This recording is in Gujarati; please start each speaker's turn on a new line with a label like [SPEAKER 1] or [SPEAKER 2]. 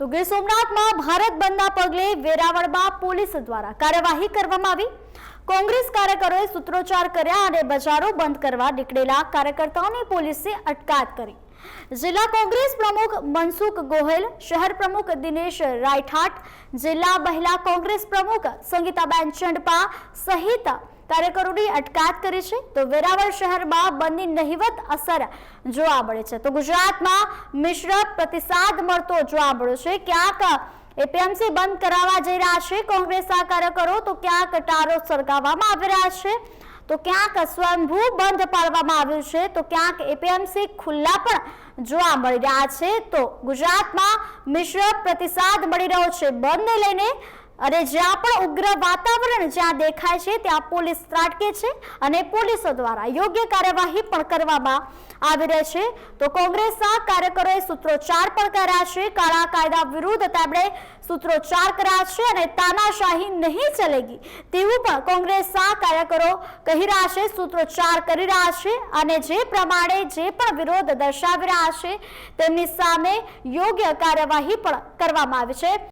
[SPEAKER 1] તો ગીર સોમનાથમાં ભારત બંધના પગલે વેરાવળમાં પોલીસ દ્વારા કાર્યવાહી કરવામાં આવી. કોંગ્રેસ કાર્યકરોએ સૂત્રોચ્ચાર કર્યા અને બજારો બંધ કરવા નીકળેલા કાર્યકર્તાઓની પોલીસે અટકાયત કરી. જિલ્લા કોંગ્રેસ પ્રમુખ મનસુખ ગોહેલ, શહેર પ્રમુખ દિનેશ રાયઠાટ, જિલ્લા મહિલા કોંગ્રેસ પ્રમુખ સંગીતાબેન ચંડપા સહિત કાર્યકરોની અટકાત કરી છે, તો વેરાવળ શહેરમાં બંધની નહિવત અસર જોવા મળે છે. તો ગુજરાતમાં મિશ્ર પ્રતિસાદ મળતો જોવા મળ્યો છે. ક્યાંક એપીએમસી બંધ કરાવવા જઈ રહ્યા છે કોંગ્રેસના કાર્યકરો, તો ક્યાંક ટારો સળગાવવામાં આવી રહ્યા છે. તો ક્યાંક સ્વયંભૂ બંધ પાડવામાં આવ્યું છે. તો ક્યાંક એપીએમસી ખુલ્લા પણ જોવા મળી રહ્યા છે. તો ગુજરાતમાં મિશ્ર પ્રતિસાદ મળી રહ્યો છે. બંધને લઈને અને જ્યાં પણ ઉગ્ર વાતાવરણ જ્યાં દેખાય છે, ત્યાં પોલીસ ત્રાટકે છે અને પોલીસો દ્વારા યોગ્ય કાર્યવાહી પણ કરવામાં આવી રહી છે. તો કોંગ્રેસના કાર્યકરોએ સૂત્રોચ્ચાર પણ કર્યા છે. કાળા કાયદા વિરુદ્ધ તેમણે સૂત્રોચ્ચાર કર્યા છે અને તાનાશાહી નહીં ચલેગી તેવું પણ કોંગ્રેસના કાર્યકરો કહી રહ્યા છે, સૂત્રોચ્ચાર કરી રહ્યા છે અને જે પ્રમાણે જે પણ વિરોધ દર્શાવી રહ્યા છે, તેમની સામે યોગ્ય કાર્યવાહી પણ કરવામાં આવી છે.